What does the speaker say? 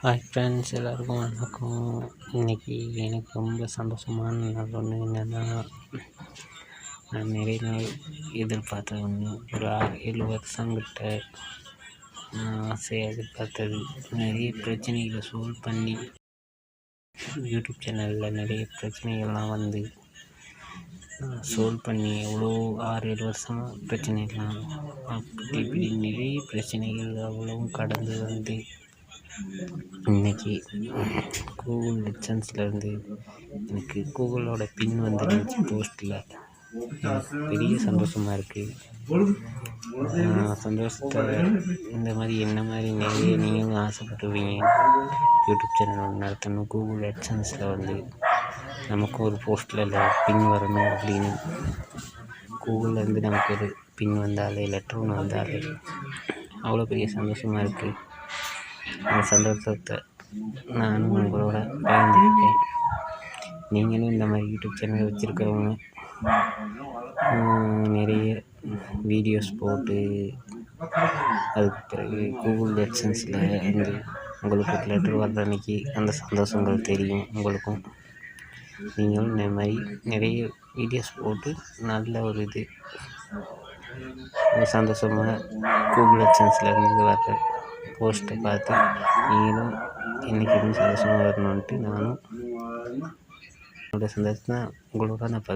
Hi friends எல்லாருக்கும் வணக்கம். இன்றைக்கி எனக்கு ரொம்ப சந்தோஷமான நாள் ஒன்று என்னென்னா நான் நிறைய நாள் எதிர்பார்த்த ஒன்று ஒரு ஏழு வருஷங்கிட்ட நான் ஆசையாக எதிர்பார்த்தது. நிறைய பிரச்சனைகளை சோல்வ் பண்ணி யூடியூப் சேனலில் நிறைய பிரச்சனைகள்லாம் வந்து சோல்வ் பண்ணி எவ்வளோ ஆறு ஏழு வருஷமாக பிரச்சனைகள்லாம் அப்படி இப்படி நிறைய பிரச்சனைகள் அவ்வளோவும் கடந்து வந்து இன்னைக்கு கூகுள் லிசன்ஸ்லேருந்து எனக்கு கூகுளோட பின் வந்துருந்துச்சு போஸ்ட்டில் பெரிய சந்தோஷமாக இருக்குது சந்தோஷத்தை இந்த மாதிரி என்ன மாதிரி நிறைய நீங்களும் ஆசைப்பட்டுருவீங்க யூடியூப் சேனல் ஒன்று நடத்தணும் கூகுள் அட்சன்ஸில் வந்து நமக்கும் ஒரு போஸ்ட்டில் பின் வரணும் அப்படின்னு. கூகுள்லேருந்து நமக்கு ஒரு பின் வந்தாலே லெட்டர் ஒன்று வந்தாலே அவ்வளோ பெரிய சந்தோஷமாக இருக்குது அந்த சந்தோஷத்தை நானும் உங்களோட பகிர்ந்துருக்கேன் நீங்களும் இந்த மாதிரி யூடியூப் சேனல் வச்சுருக்கிறவங்க நிறைய வீடியோஸ் போட்டு அதுக்கு பிறகு கூகுள் எக்ஸன்ஸில் இருந்து உங்களுக்கு லெட்டர் வர்ற அன்றைக்கி அந்த சந்தோஷங்கள் தெரியும் உங்களுக்கும். நீங்களும் இந்த மாதிரி நிறைய வீடியோஸ் போட்டு நல்ல ஒரு இது சந்தோஷமாக கூகுள் எக்ஸன்ஸில் இருந்து வர்ற போஸ்ட்டை பார்த்து நீங்களும் என்றைக்கு இன்னும் சந்தோஷமாக வரணுன்ட்டு நானும் என்னோடய சந்தோஷத்தை உங்களோட நான்